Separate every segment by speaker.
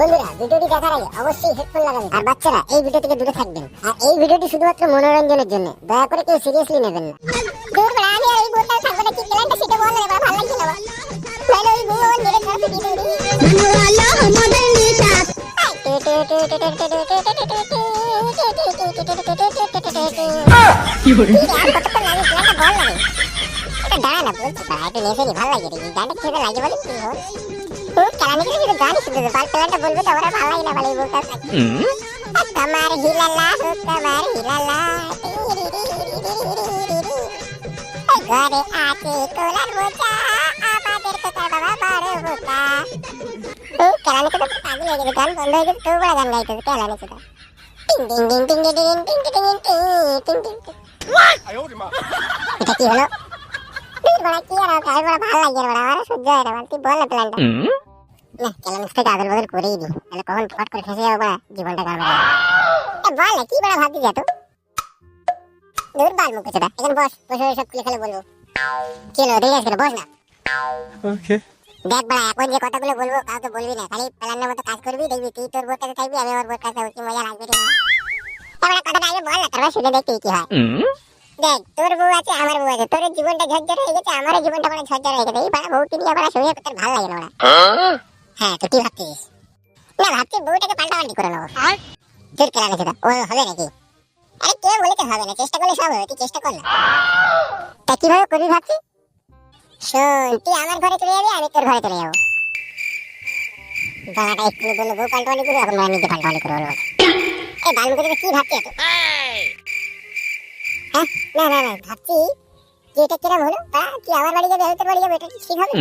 Speaker 1: বন্ধুরা ভিডিওটি দেখার আগে অবশ্যই হেডফোন লাগাবেন। আর বাচ্চারা এই ভিডিও থেকে দূরে থাকবেন। আর এই ভিডিওটি শুধুমাত্র মনোরঞ্জনের জন্য। দয়া করে কেউ সিরিয়াসলি নেবেন না। দূর বড়া আমি এই বোতল থাকব না। কি প্ল্যানটা সেটা বল না ভালো লাগছে না ওই কি কতক্ষণ লাগে? প্ল্যানটা বল না এটা দাঁড়া না বলছি ভাই একটু নেশে ভালো লাগে রে গানটা খেতে লাগে বলে কি হল কালামি করে শুধু গানই শুনতে পাল প্ল্যানটা তো ভালো লাগে না বলে এই তোমার হিলালা তোমার হিলালা ঘরে আছে কোলার বোঝা আমাদের কোথায় বাবা বড় বোকা ও কেলানি করে পাগল হয়ে গেছে গান বন্ধ হয়ে গেছে তো বড় গান গাইতেছে কেলানি করে টিং টিং টিং টিং টিং টিং টিং টিং টিং টিং টিং এটা কি হলো বড় কি আর ভালো লাগে বড় সহ্য হয় না তুই বল না প্ল্যানটা না থেকে আদল বদল করেই দি তাহলে কখন ফট করে ফেসে যাব বড় জীবনটা গাবে বল না কি বড় ভাবছিস এত? দূর বাল মুখ চোদা এখানে বস বসে বসে সব খুলে খেলে বলব। কি হলো দেখে আসবে বস না?
Speaker 2: ওকে।
Speaker 1: দেখ বড়া এখন যে কথাগুলো বলব কাউকে বলবি না। খালি প্ল্যানের মতো কাজ করবি দেখবি তুই তোর বোর কাছে থাকবি আমি আমার বোর কাছে থাকব, কি মজা লাগবে রে? এবার কথাটা আগে বল না তারপর শুনে দেখবি কি হয়। দেখ তোর বউ আছে আমার বউ আছে তোর জীবনটা ঝরঝর হয়ে গেছে আমার জীবনটা মানে ঝরঝর হয়ে গেছে। এই তোর ভালো লাগে না ওরা হ্যাঁ তো কি ভাবছিস? না ভাবছি বউটাকে পাল্টাপাল্টি করে নেব। তোর কেনা সেটা ও হবে নাকি? আরে কে বলেছে হবে না? চেষ্টা করলে সব হবে তুই চেষ্টা কর না। তা কীভাবে করবি ভাবছি? শোন তুই আমার ঘরে চলে যাবি আমি তোর ঘরে চলে যাব। দাদাটা একটু বলল বউ পাল্টাপাল্টি করব এখন নিজে পাল্টাপাল্টি করে বলব এই বালমুখে থেকে কি ভাবছি এত? হ্যাঁ না না না ভাবছি যে এটা কিরম হলো তা তুই আমার বাড়ি যাবি আমি তোর বাড়ি যাব এটা ঠিক হবে?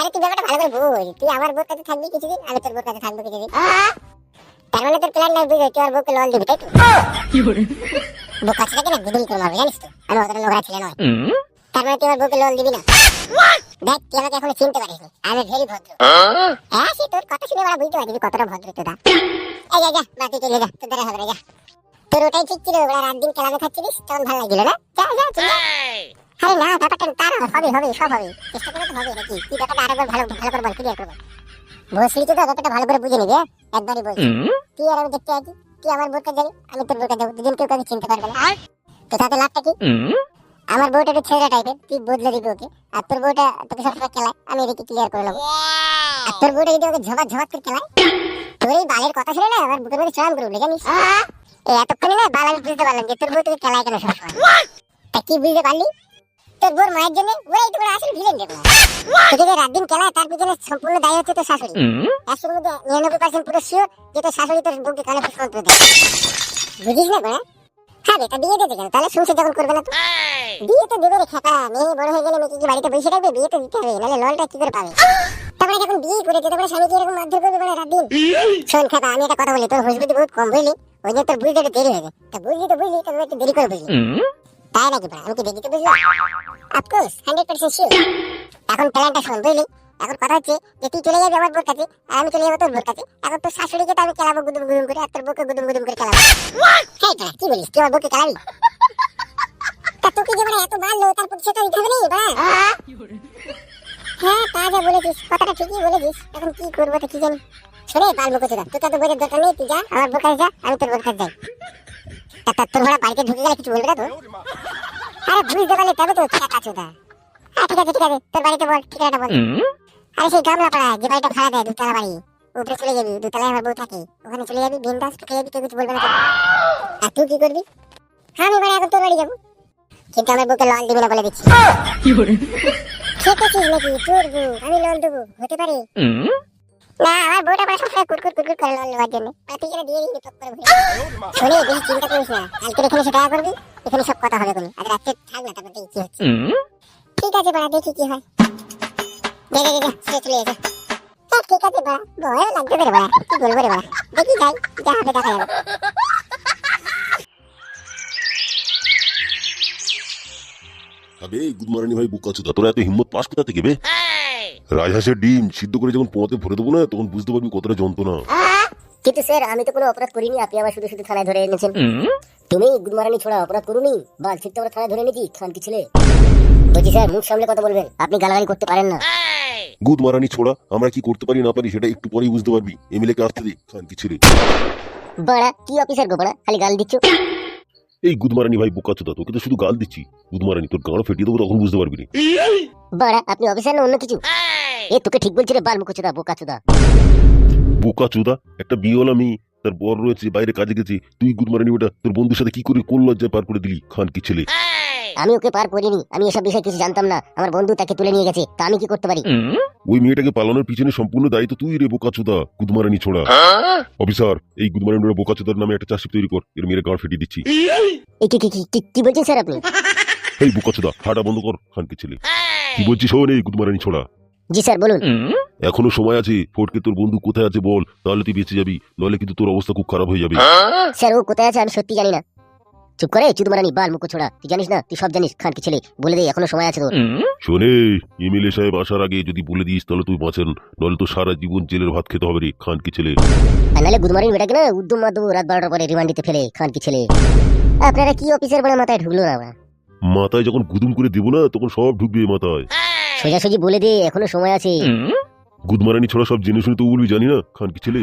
Speaker 1: আরে তুই ব্যাপারটা ভালো করে বোঝ তুই আমার বউর কাছে থাকবি কিছুদিন আমি তোর বউর কাছে থাকব কিছুদিন। তার মানে তোর প্ল্যান নাই বুঝে তুই আমার বউকে লল দিবি তাই তো? বউ কাছে থাকে না গুদুম করে মারবে জানিস তো? আমি অতটা নোংরা ছেলে নয়। তার মানে তুই আমার বউকে লল দিবি না। দেখ তুই আমাকে এখনও চিনতে পারিস আমি ভেরি ভদ্র। হ্যাঁ সে তোর কথা শুনে ওরা বুঝতে তুই কতটা ভদ্র তোরা। এই যা যা বাকি চলে যা তোর দ্বারা হবে না যা। তোর ওটাই ঠিক ছিল ওরা রাত দিন কেলামে খাচ্ছিলিস তখন ভালো লাগছিল না? যা যা যা। আরে না ব্যাপারটা তার হবে হবে সব হবে চেষ্টা করে তো হবে নাকি তুই ব্যাপারটা আরেকবার ভালো ভালো করে বল ক্লিয়ার করে বল বসলি তো ব্যাপারটা ভালো করে বুঝে নিবি হ্যাঁ? একবারই বল। তুই আর আমি দেখতে আছি তুই আমার বোরকা যাবি আমি তোর বোরকা যাব দুজন কেউ কাউকে চিনতে পারবে না। তো তাতে লাভটা কি? আমার বউটা একটু ছেলেরা টাইপের তুই বদলে দিবি ওকে। আর তোর বউটা তোকে সবসময় খেলায় আমি এদিকে ক্লিয়ার করে নেব। আর তোর বউটা যদি ওকে ঝবাক ঝবাক করে খেলায় তোর এই বালের কথা শুনে না আমার বুকের মধ্যে চড়াম করে জানিস? এতক্ষণে না বাল আমি বুঝতে পারলাম যে তোর বউ তোকে খেলায় কেন সবসময়। তা কি বুঝতে পারলি? তোর বউর মায়ের জন্য ওই তো আসলে ভিলেন দেখো তোকে রাত দিন খেলায় তার পিছনে সম্পূর্ণ দায়ী হচ্ছে তোর শাশুড়ি। একশোর মধ্যে নিরানব্বই পার্সেন্ট পুরো শিওর যে তোর শাশুড়ি তোর বউকে কানে ফুসফুস করে দেয়। বুঝিস না বড়া হ্যাঁ? রে তা বিয়ে দিতে কেন? তাহলে সংসার যখন করবে না বিয়ে তো দেবে রে খেপা মেয়ে বড় হয়ে গেলে মেয়েকে কি বাড়িতে বসে রাখবে? বিয়ে তো দিতে হবে নাহলে ললটা কি করে পাবে? তারপরে যখন বিয়ে করে যেতে পারে স্বামীকে এরকম মারধর করবে মানে রাত দিন। শোন খেপা আমি একটা কথা বলি তোর হুসবুদ্ধি বহুত কম বুঝলি? ওই জন্য তোর বুঝতে দেরি হয়ে যায়। তা বুঝলি তো বুঝলি তবে একটু দেরি করে বুঝলি। তাই নাকি বড়া আমি কি দেখি তো বুঝলি অফকোর্স হান্ড্রেড পার্সেন্ট শিওর এখন প্ল্যানটা শোন বুঝলি? এখন কথা হচ্ছে যে তুই চলে যাবি আমার বোর কাছে আর আমি চলে যাব তোর বোর কাছে এখন তোর শাশুড়িকে তো আমি খেলাবো গুদুম গুদুম করে আর তোর বউকে গুদুম গুদুম করে খেলাবো হ্যাঁ কি বলিস? তুই আমার বউকে খেলাবি তা তোকে যে মানে এত মারলো তার প্রতি সেটা দিতে হবে নি বা? হ্যাঁ তা যা বলেছিস কথাটা ঠিকই বলেছিস। এখন কি করব তো কি জানি? শোনে বাল মুখে চোদা তুই তো বোঝার দরকার নেই তুই যা আমার বোর কাছে যা আমি তোর বোর কাছে যাই। তা তোর ঘোড়া বাড়িতে ঢুকে গেলে কিছু বলবে না তো? আরে বুঝতে পারলে তবে তো টাকা চোদা হ্যাঁ ঠিক আছে ঠিক আছে তোর বাড়িতে বল ঠিকানাটা বল। আরে সেই গামলা পাড়া যে বাড়িটা ভাড়া দেয় দুতলা বাড়ি উপরে চলে যাবি দুতলায় আমার বউ থাকে ওখানে চলে যাবি বিন্দাস ঢুকে যাবি কেউ কিছু বলবে না আর তুই কি করবি? হ্যাঁ আমি বাড়ি এখন তোর বাড়ি যাব। কিন্তু আমার বউকে লল দিবি না বলে দিচ্ছি। খেতেছিস নাকি? তোর বউ আমি লল দেবো হতে পারে? না আমার বউটা আমার সবসময় কুটকুট কুটকুট করে লল নেওয়ার জন্য। আর তুই যেন দিয়ে দিবি টক করে ভরে শোনে বেশি চিন্তা করিস না। কালকে এখানে সেটা করবি এখানে সব কথা হবে কোনো। আজ রাত্রে থাক না তারপর দেখি কি হচ্ছে। ঠিক আছে বাড়া দেখি কি হয়। যা যা যা, যা চলে যা ঠিক আছে বাড়া ভয়ও লাগবে রে বাড়া কি বলব রে বাড়া। দেখি যাই যা হবে দেখা যাবে।
Speaker 3: আবে গুড মর্নিং ভাই বুক আছে তোরা এত হিম্মত পাস কোথা থেকে বে? রাজহাঁসের ডিম সিদ্ধ করে যখন পোয়াতে ভরে দেবো না তখন বুঝতে পারবি কতটা যন্ত্রণা।
Speaker 1: কিন্তু স্যার আমি তো কোনো অপরাধ করিনি আপনি আবার শুধু শুধু থানায় ধরে এনেছেন। তুমি গুদমারানি ছোড়া অপরাধ করুনি? বাল ঠিক আমরা থানায় ধরে এনেছি খানকি ছেলে। বলছি স্যার মুখ সামলে কথা বলবেন আপনি গালাগালি করতে পারেন না।
Speaker 3: গুদ মারানি ছোড়া আমরা কি করতে পারি না পারি সেটা একটু পরেই বুঝতে পারবি। এমএলএ কে আসতে দে খান কি ছেড়ে
Speaker 4: বড়া কি অফিসার গো বড়া খালি গাল দিচ্ছ?
Speaker 3: এই গুদমারানি ভাই বোকা চোদা তোকে তো শুধু গাল দিচ্ছি। গুদমারানি তোর গাঁড় ফেটিয়ে দেবো তখন বুঝতে পারবি না
Speaker 4: বড়া আপনি অফিসার না অন্য কিছু? এ তোকে ঠিক বলছি রে বাল মুখোচোদা বোকা চোদা
Speaker 3: বোকা চোদা একটা বিয়েওয়ালা মেয়ে তার বর রয়েছে বাইরে কাজে গেছে। তুই গুড গুদমারানি ওটা তোর বন্ধুর সাথে কি করে কোন লজ্জায় পার করে দিলি খান কি ছেলে?
Speaker 4: আমি ওকে পার করিনি আমি এসব বিষয়ে কিছু জানতাম না। আমার বন্ধু তাকে তুলে নিয়ে গেছে তা আমি কি করতে পারি?
Speaker 3: ওই মেয়েটাকে পালানোর পিছনে সম্পূর্ণ দায়িত্ব তুই রে বোকা চোদা গুদমারানি ছোড়া। অফিসার এই গুদমারানি বোকা চোদার নামে একটা চাষিপ তৈরি কর এর মেয়ের গাঁড় ফেটিয়ে দিচ্ছি।
Speaker 4: এই কি কি- কি কি- কি বলছেন স্যার আপনি?
Speaker 3: এই বোকা চোদা হাঁটা বন্ধ কর খান কি ছেলে কি বলছিস শোন এই গুদমারানি ছোড়া?
Speaker 4: জি স্যার বলুন।
Speaker 3: এখনও সময় আছে। ফোটকে তোর বন্ধু কোথায় আছে বল তাহলে তুই বেঁচে যাবি নইলে কিন্তু তোর অবস্থা খুব খারাপ হয়ে যাবে।
Speaker 4: স্যার ও কোথায় আছে আমি সত্যি জানি না। চুপ করে চুদ মারানি বাল মুখো ছোড়া তুই জানিস না? তুই সব জানিস খান কি ছেলে। বলে দে এখনও সময় আছে তোর।
Speaker 3: শোনে এমএলএ সাহেব আসার আগে যদি বলে দিস তাহলে তুই বাঁচেন। নইলে তো সারা জীবন জেলের ভাত খেতে হবে রে খান কি ছেলে।
Speaker 4: আর নাহলে গুদমারিন বেটাকে না উদ্যম মাদু রাত বারোটার পরে রিমান্ড দিতে ফেলে খান কি ছেলে। আপনারা কি অফিসের বড় মাথায় ঢুকলো না
Speaker 3: মাথায় যখন গুদুম করে দেবো না তখন সব ঢুকবে মাথায়।
Speaker 4: সোজাসুজি বলে দে এখনও সময় আছে।
Speaker 3: গুদমারানি ছড়া সব জেনে শুনে তো বলবি জানি না খান কি ছেলে?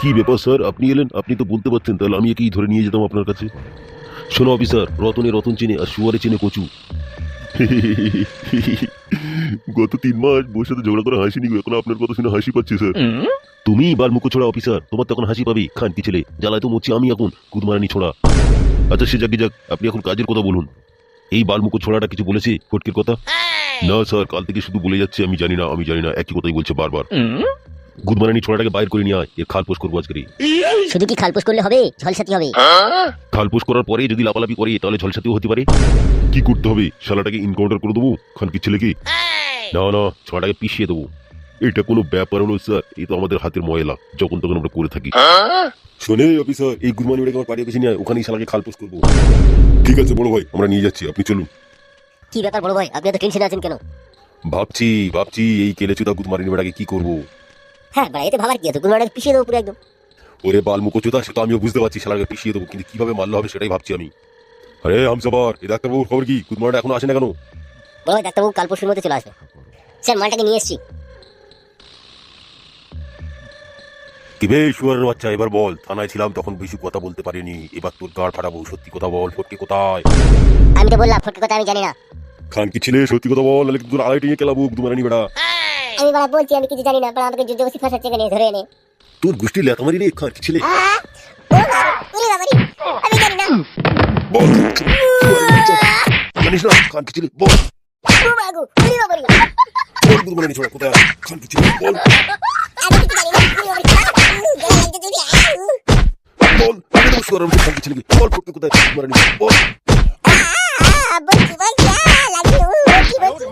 Speaker 3: কি ব্যাপার স্যার? আপনি এলেন? আপনি তো বলতে পারছেন তাহলে আমি একেই ধরে নিয়ে যেতাম আপনার কাছে। শোনো অফিসার রতনে রতন চেনে আর সুয়ারে চেনে কচু। গত তিন মাস বসে সাথে ঝগড়া করে হাসি গো, এখন আপনার কথা শুনে হাসি পাচ্ছে স্যার। তুমি বাল মুখো ছোড়া অফিসার তোমার তো এখন হাসি পাবি খান কি ছেলে? জ্বালায় তো মরছি আমি এখন কুদমারানি ছোড়া। আচ্ছা সে যাকে যাক আপনি এখন কাজের কথা বলুন। এই বালমুখো ছোড়াটা কিছু বলেছে ফটকের কথা? না স্যার কাল থেকে শুধু বলে যাচ্ছে আমি জানি না আমি জানি না একই কথাই বলছে বারবার। গুদমারানি ছোড়াটাকে বাইর করে নিয়ে আয় এর খালপোষ করব আজকে
Speaker 4: শুধু কি খালপোষ করলে হবে? ঝলসাতি হবে।
Speaker 3: খালপোষ করার পরে যদি লাপালাপি করে তাহলে ঝলসাতেও হতে পারে। কি করতে হবে? শালাটাকে ইনকাউন্টার করে দেবো খানকি ছেলেকে? না না ছোড়াটাকে পিষিয়ে দেবো। এটা কোনো ব্যাপার হলো স্যার এই তো আমাদের হাতের ময়লা যখন তখন আমরা করে থাকি। শোনে অফিসার এই গুদমানি ওটাকে আমার পাড়িয়ে বেশি নিয়ে ওখানেই শালাকে খালপোষ করব। ঠিক আছে বড় ভাই আমরা নিয়ে যাচ্ছি আপনি চলুন।
Speaker 4: কি ব্যাপার বড় ভাই? আপনি এত টেনশনে আছেন কেন?
Speaker 3: ভাবছি ভাবছি এই কেলেচুদা গুদমারিনি বেটাকে কি করব?
Speaker 4: হ্যাঁ ভাই এতে ভাবার কি আছে? গুদমারানি পিছিয়ে দেবো পুরো একদম।
Speaker 3: ওরে বাল মুখোচোদা সে তো আমিও বুঝতে পারছি শালাকে পিছিয়ে দেবো কিন্তু কীভাবে মারলে হবে সেটাই ভাবছি আমি। আরে হামসাবার এই ডাক্তারবাবুর খবর কি? গুদমারটা এখনও আসে না কেন?
Speaker 4: বড় ডাক্তারবাবু কাল পরশুর মধ্যে চলে আসবে। স্যার মালটাকে নিয়ে এসেছি।
Speaker 3: কি বে শুয়ারের বাচ্চা এবার বল। থানায় ছিলাম তখন বেশি কথা বলতে পারিনি। এবার তোর গাড় ফাটাবো সত্যি কথা বল ফটকে কোথায়?
Speaker 4: আমি তো বললাম ফটকে কথা আমি জানি না।
Speaker 3: খান কি ছেলে সত্যি কথা বল নাহলে তোর আড়াইটি নিয়ে গুদমারানি বেটা
Speaker 4: আমি বড় বলছি আমি কিছু জানি না বড় আমাকে যুদ্ধ বসি ফাঁসাচ্ছে এখানে ধরে এনে
Speaker 3: তোর গোষ্ঠী লেতামারি রে খান কি ছেলে?
Speaker 4: আমি জানি না।
Speaker 3: বল জানিস না খান কি ছেলে? বল। বল কোথায়? খান কি ছেলে? বল।
Speaker 4: আমি কিছু জানি না উড়ি বাবারি গলা লাগছে তুমি
Speaker 3: বল আমি তো শুয়ারের বাচ্চা খান কি ছেলে বল ফটকে কোথায় গুদমারানি বল
Speaker 4: বলছি বলছি লাগছে কি বলছি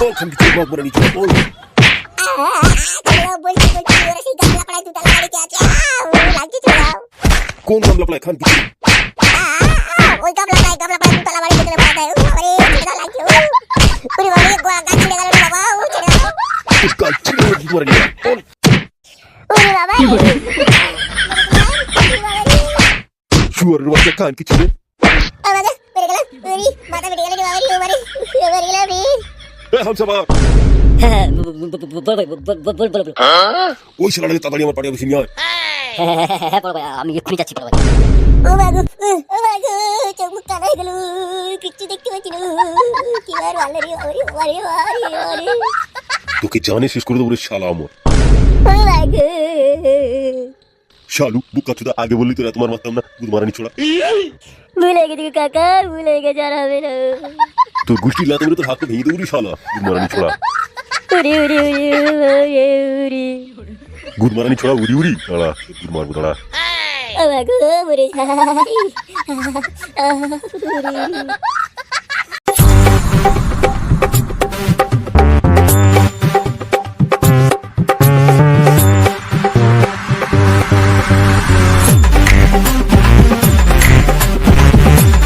Speaker 3: বল খান কি ছেলে বল।
Speaker 4: বাড়িতে আছে লাগছে চলো
Speaker 3: কোন গামলা প্লাই খান কি ছেলে?
Speaker 4: ওই গামলা প্লাই গামলা প্লাই দুতলা বাড়ি পাড়া দেয় রে
Speaker 3: এ হামসাবার ওই ছেলেটাকে তাড়াতাড়ি আমার পাড়িয়ে বেশি নিয়ে
Speaker 4: আমি এক্ষুনি যাচ্ছি বড় ও মাগো ও মাগো চোখ মুখ কানা হয়ে গেল কিচ্ছু দেখতে পাচ্ছি না। কি আর ভালো রে ওরে ওরে ওরে ওরে
Speaker 3: তোকে জানে শেষ করে দেবো রে শালা আমার শালু বুকা চুদা আগে বললি তোরা তোমার মারতাম না গুদ মারানি ছোড়া।
Speaker 4: ভুলে গেছি কাকা ভুলে গেছে আর হবে না।
Speaker 3: তোর গুষ্টি লাতে বলে তোর হাতকে ভেঙে দেবো শালা গুদ মারানি ছোড়া।
Speaker 4: উড়ি উড়ি উড়ি উড়ি
Speaker 3: গুদ মারানি ছোড়া উড়ি উড়ি। দাঁড়া গুদ মারবো দাঁড়া।
Speaker 4: ও মাগো মরে উড়ি।